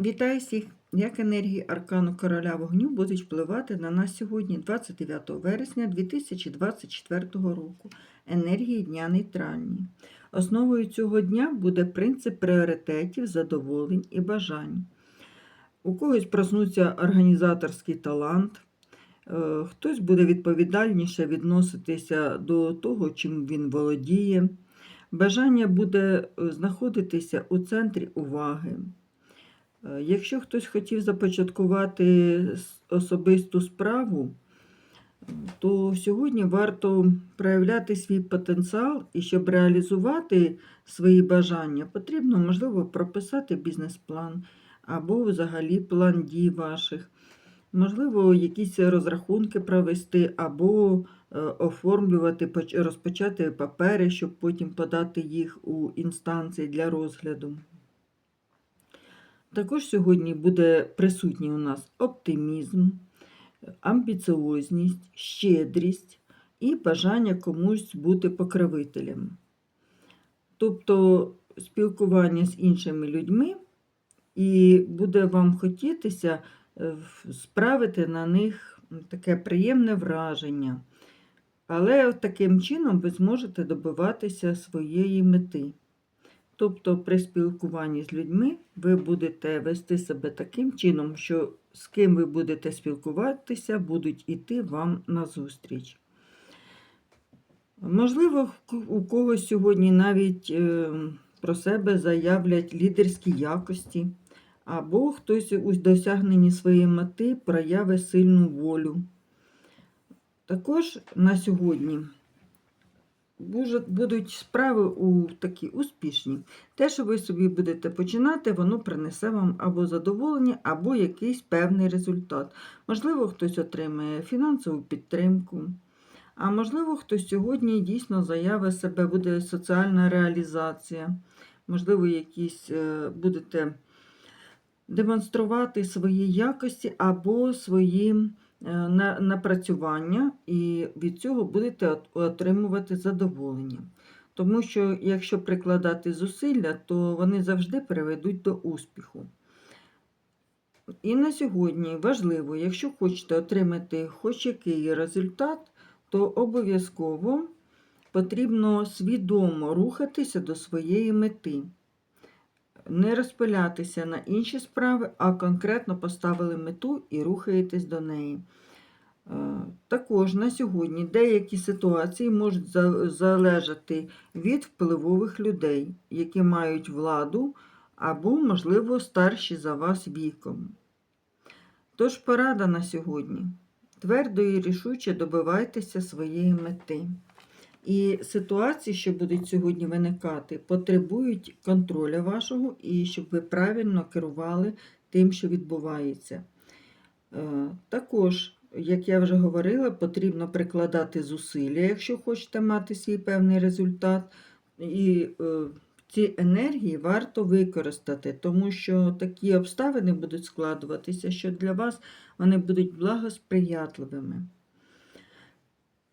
Вітаю всіх! Як енергії аркану короля вогню будуть впливати на нас сьогодні, 29 вересня 2024 року. Енергії дня нейтральні. Основою цього дня буде принцип пріоритетів, задоволень і бажань. У когось проснуться організаторський талант, е, хтось буде відповідальніше відноситися до того, чим він володіє. Бажання буде е, знаходитися у центрі уваги. Е, Якщо хтось хотів започаткувати особисту справу, е, то сьогодні варто проявляти свій потенціал і щоб реалізувати свої бажання, потрібно, можливо, прописати бізнес-план або взагалі план дій ваших. Можливо, якісь розрахунки провести, або е, оформлювати, розпочати папери, щоб потім подати їх у інстанції для розгляду. Також сьогодні буде присутній у нас оптимізм, амбіціозність, щедрість і бажання комусь бути покровителем. Тобто спілкування з іншими людьми, і буде вам хотітися е, справити на них таке приємне враження. Але таким чином ви зможете добиватися своєї мети. Тобто при спілкуванні з людьми ви будете вести себе таким чином, що з ким ви будете спілкуватися, будуть іти вам назустріч. Можливо, у когось сьогодні навіть е, про себе заявлять лідерські якості, або хтось у досягненні своєї мети прояви сильну волю. Також на сьогодні будуть справи у такі успішні. Те, що ви собі будете починати, воно принесе вам або задоволення, або якийсь певний результат. Можливо, хтось отримає фінансову підтримку. А можливо, хтось сьогодні дійсно заявить себе, буде соціальна реалізація. Можливо, якісь е, будете демонструвати свої якості або свої напрацювання, і від цього будете отримувати задоволення. Тому що якщо прикладати зусилля, то вони завжди приведуть до успіху. І на сьогодні важливо, якщо хочете отримати хоч який результат, то обов'язково потрібно свідомо рухатися до своєї мети. Не розпилятися на інші справи, а конкретно поставили мету і рухаєтесь до неї. Е, Також на сьогодні деякі ситуації можуть залежати від впливових людей, які мають владу або, можливо, старші за вас віком. Тож порада на сьогодні. Твердо і рішуче добивайтеся своєї мети. І ситуації, що будуть сьогодні виникати, потребують контролю вашого і щоб ви правильно керували тим, що відбувається. Е, Також, як я вже говорила, потрібно прикладати зусилля, якщо хочете мати свій певний результат. І е, ці енергії варто використати, тому що такі обставини будуть складуватися, що для вас вони будуть благосприятливими.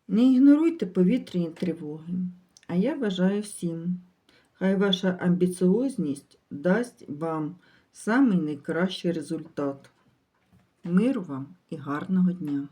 Не ігноруйте повітряні тривоги. А я бажаю всім. Хай ваша амбіціозність дасть вам самий найкращий результат. Миру вам і гарного дня!